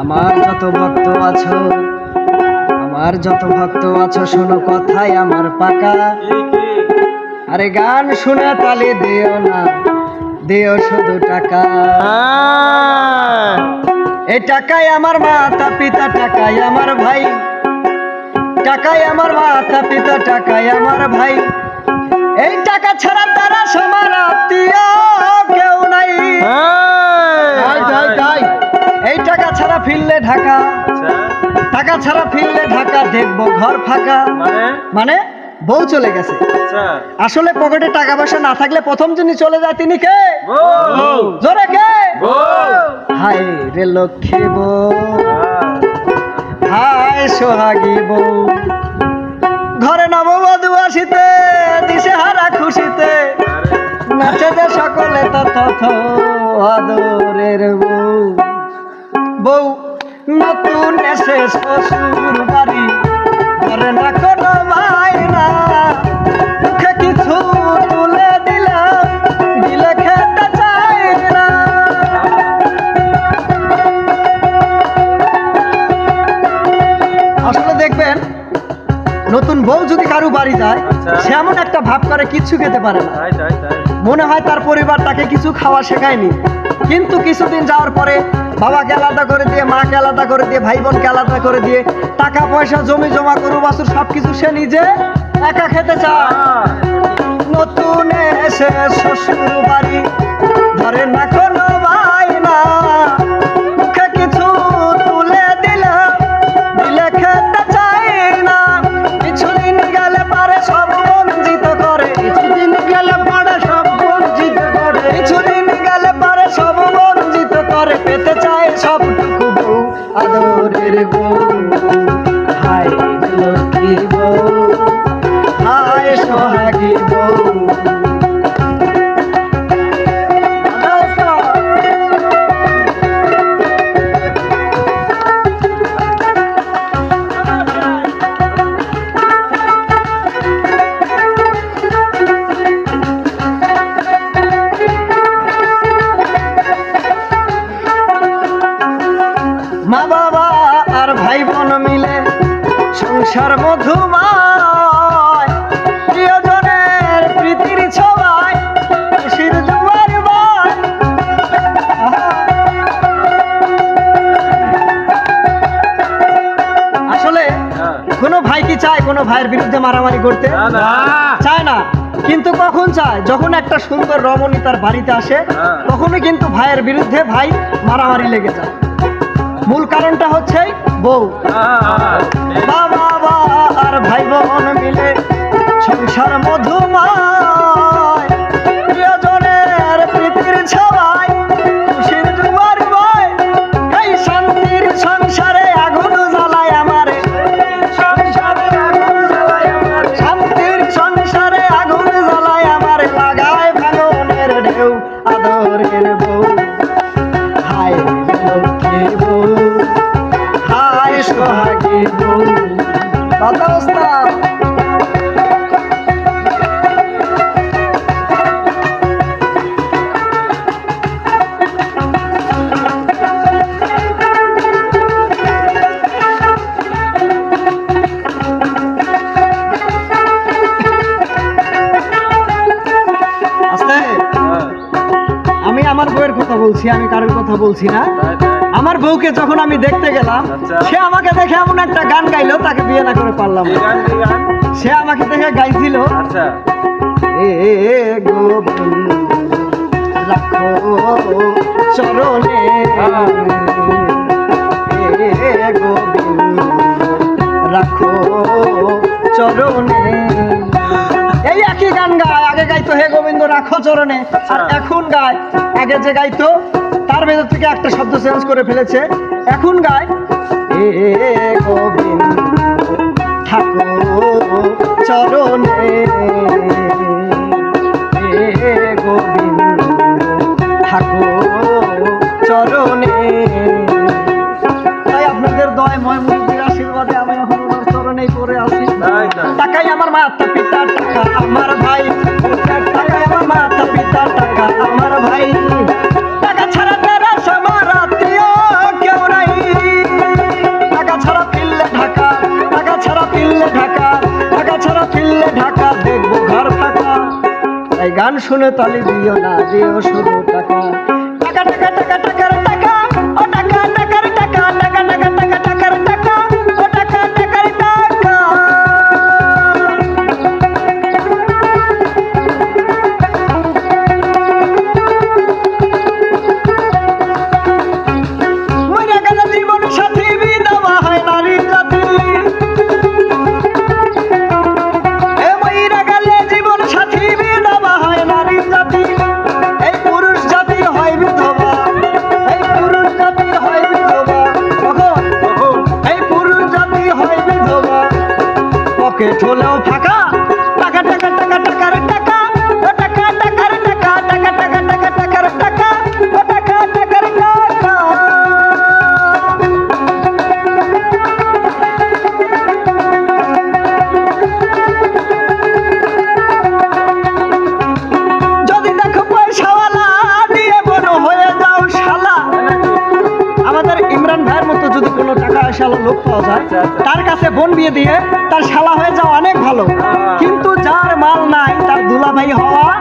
আমার যত ভক্ত আছো আমার যত ভক্ত আছো শোনো কথাই আমার পাকা। আরে গান শুনে তালে দিও না দিও শুধু টাকা। এই টাকায় আমার মাতা পিতা টাকায় আমার ভাই। টাকায় আমার মাতা পিতা টাকায় আমার ভাই। এই টাকা ছাড়া তারা সমান আত্মীয় কেউ নাই। ফিরলে ঢাকা। আচ্ছা। টাকা ছাড়া ফিরলে ঢাকা দেখব ঘর ফাঁকা। মানে? মানে বউ চলে গেছে। আচ্ছা। আসলে পকেটে টাকা পয়সা না থাকলে প্রথম যিনি চলে যায় তিনি কে? জোরে কে? বউ। হায় রে লক্ষ্মী বউ। হায় সোহাগী বউ। ঘরে নববধূ আসিতে দিশে হারা খুশিতে। নাচে যে সকলে তথ আদরের বউ। বউ নতুন এসে শ্বশুর বাড়ি করে না কোনো মায়না বাড়ি যায় আচ্ছা। সে এমন একটা ভাব করে কিচ্ছু খেতে পারে না। মনে হয় তার পরিবার তাকে কিছু খাওয়া শেখায়নি। কিন্তু কিছুদিন যাওয়ার পরে বাবাকে আলাদা করে দিয়ে মাকে আলাদা করে দিয়ে ভাই বোনকে আলাদা করে দিয়ে টাকা পয়সা জমি জমা গরু বাছুর সবকিছু সে নিজে একা খেতে চায়। নতুন এসে শ্বশুর বাড়ি ধরে না হায় লক্ষ্মী বউ হায় সোহাগী বউ আর ভাই বোন মিলে সংসার মধুময়। প্রিয়জনের প্রীতির ছবায় খুশির জুয়ার আসলে হ্যাঁ। কোনো ভাই কি চায় কোনো ভাইয়ের বিরুদ্ধে মারামারি করতে? চায় না। কিন্তু কখন চায়? যখন একটা সুন্দর রমণী তার বাড়িতে আসে হ্যাঁ। তখনই কিন্তু ভাইয়ের বিরুদ্ধে ভাই মারামারি লেগে যায়। মূল কারণটা হচ্ছে বউ। বাবা আর ভাই বোন মিলে সংসার মধুময় বলছি আমি কারোর কথা বলছি না। আমার বউকে যখন আমি দেখতে গেলাম আচ্ছা। সে আমাকে দেখে এমন একটা গান গাইলো তাকে বিয়ে না করে পারলাম সে আমাকে দেখে গাইছিল আচ্ছা। রাখো চরণে। রাখো চরণে। এই একই গান গায় আগে গাইতো হে গোবিন্দ রাখো চরণে। আর এখন গায় আগে যে গাইতো তার ভেতর থেকে একটা শব্দ চেঞ্জ করে ফেলেছে। এখন গায় এ গোবিন্দ ঠাকুর চরণে। এ গোবিন্দ ঠাকুর চরণে। তাই আপনাদের দয় ময় মুক্তির আশীর্বাদে আমি এখন চরণেই আছি। তাই তাই। টাকাই আমার মাতা পিতা টাকা। আমার ভাই, টাকা ছাড়া ঢাকা, টাকা ছাড়া ঢাকা ছাড়া ঢাকা, দেখব ঘর ফাঁকা। তাই গান শুনে তালি দিও না, দিও শুধু টাকা। chola. পাওয়া যায় তার কাছে বোন বিয়ে দিয়ে তার শালা হয়ে যাওয়া অনেক ভালো। কিন্তু যার মাল নাই, তার দুলাভাই হওয়া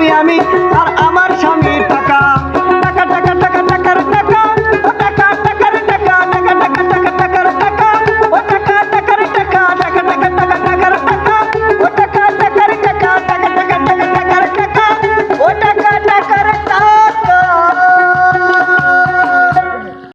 আমি আমি আর আমার